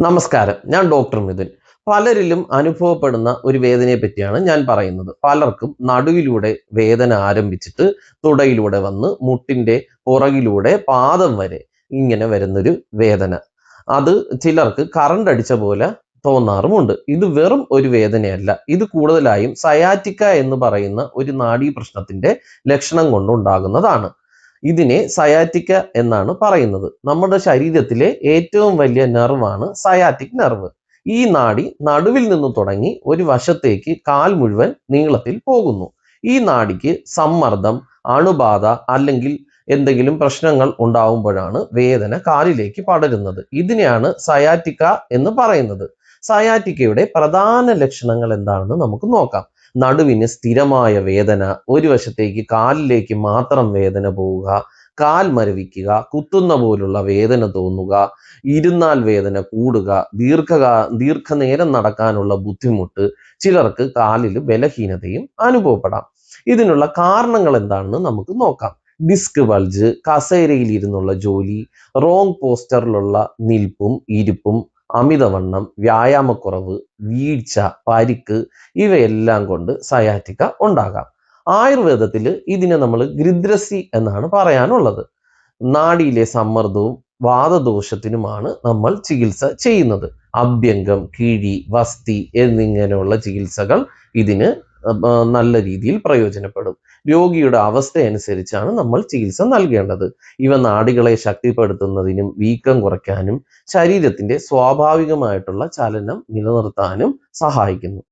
നമസ്കാരം. ഞാൻ ഡോക്ടർ മിഥുൻ. പലരിലും അനുഭവപ്പെടുന്ന ഒരു വേദനയെ പറ്റിയാണ് ഞാൻ പറയുന്നത്. പലർക്കും നടുവിലൂടെ വേദന ആരംഭിച്ചിട്ട് തുടയിലൂടെ വന്ന് മുട്ടിന്റെ പുറകിലൂടെ പാദം വരെ ഇങ്ങനെ വരുന്നൊരു വേദന. അത് ചിലർക്ക് കറണ്ട് അടിച്ച പോലെ തോന്നാറുമുണ്ട്. ഇത് വെറും ഒരു വേദനയല്ല. ഇത് കൂടുതലായും സയാറ്റിക്ക എന്ന് പറയുന്ന ഒരു നാഡീ പ്രശ്നത്തിന്റെ ലക്ഷണം കൊണ്ടുണ്ടാകുന്നതാണ്. ഇതിനെ സയാറ്റിക്ക എന്നാണ് പറയുന്നത്. നമ്മുടെ ശരീരത്തിലെ ഏറ്റവും വലിയ നെർവാണ് സയാറ്റിക് നെർവ് ഈ നാഡി നടുവിൽ നിന്ന് തുടങ്ങി ഒരു വശത്തേക്ക് കാൽ മുഴുവൻ നീളത്തിൽ പോകുന്നു. ഈ നാടിക്ക് സമ്മർദ്ദം അണുബാധ അല്ലെങ്കിൽ എന്തെങ്കിലും പ്രശ്നങ്ങൾ ഉണ്ടാവുമ്പോഴാണ് വേദന കാലിലേക്ക് പടരുന്നത്. ഇതിനെയാണ് സയാറ്റിക്ക എന്ന് പറയുന്നത്. സയാറ്റിക്കയുടെ പ്രധാന ലക്ഷണങ്ങൾ എന്താണെന്ന് നമുക്ക് നോക്കാം. നടുവിന് സ്ഥിരമായ വേദന ഒരു വശത്തേക്ക് കാലിലേക്ക് മാത്രം വേദന പോവുക കാൽ മരവിക്കുക കുത്തുന്ന പോലുള്ള വേദന തോന്നുക ഇരുന്നാൽ വേദന കൂടുക ദീർഘകാ ദീർഘനേരം നടക്കാനുള്ള ബുദ്ധിമുട്ട് ചിലർക്ക് കാലിൽ ബലഹീനതയും അനുഭവപ്പെടാം. ഇതിനുള്ള കാരണങ്ങൾ എന്താണെന്ന് നമുക്ക് നോക്കാം. ഡിസ്ക് ബൾജ് കസേരയിൽ ഇരുന്നുള്ള ജോലി റോങ് പോസ്റ്ററിലുള്ള നിൽപ്പും ഇരിപ്പും അമിതവണ്ണം വ്യായാമക്കുറവ് വീഴ്ച പരിക്ക് ഇവയെല്ലാം കൊണ്ട് സയാറ്റിക്ക ഉണ്ടാകാം. ആയുർവേദത്തിൽ ഇതിനെ നമ്മൾ ഗ്രിദ്രസി എന്നാണ് പറയാനുള്ളത്. നാടിയിലെ സമ്മർദ്ദവും വാദദോഷത്തിനുമാണ് നമ്മൾ ചികിത്സ ചെയ്യുന്നത്. അഭ്യംഗം കിഴി വസ്തി എന്നിങ്ങനെയുള്ള ചികിത്സകൾ ഇതിന് നല്ല രീതിയിൽ പ്രയോജനപ്പെടും. രോഗിയുടെ അവസ്ഥ അനുസരിച്ചാണ് നമ്മൾ ചികിത്സ നൽകേണ്ടത്. ഇവ നാടികളെ ശക്തിപ്പെടുത്തുന്നതിനും വീക്കം കുറയ്ക്കാനും ശരീരത്തിന്റെ സ്വാഭാവികമായിട്ടുള്ള ചലനം നിലനിർത്താനും സഹായിക്കുന്നു.